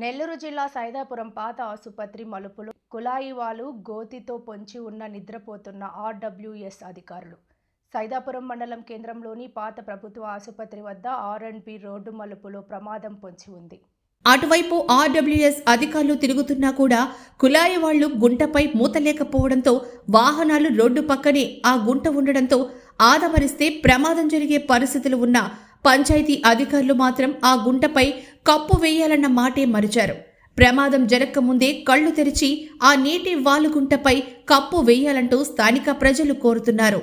నెల్లూరు జిల్లా సైదాపురం పాత ఆసుపత్రి మలుపులు కులాయివాలు గోతితో పొంచి ఉన్న నిద్రపోతున్న ఆర్డబ్ల్యూఎస్ అధికారులు. సైదాపురం మండలం కేంద్రంలోని పాత ప్రభుత్వ ఆసుపత్రి వద్ద ఆర్ అండ్ బి రోడ్డు మలుపులో ప్రమాదం పొంచి ఉంది. అటువైపు ఆర్డబ్ల్యూఎస్ అధికారులు తిరుగుతున్నా కూడా కులాయి వాళ్ళు గుంటపై మూత లేకపోవడంతో వాహనాలు రోడ్డు పక్కనే ఆ గుంట ఉండడంతో ఆదమరిస్తే ప్రమాదం జరిగే పరిస్థితులు ఉన్న పంచాయతీ అధికారులు మాత్రం ఆ గుంటపై కప్పు వేయాలన్న మాటే మరిచారు. ప్రమాదం జరక్కముందే కళ్ళు తెరిచి ఆ నీటి వాలుగుంటపై కప్పు వేయాలంటూ స్థానిక ప్రజలు కోరుతున్నారు.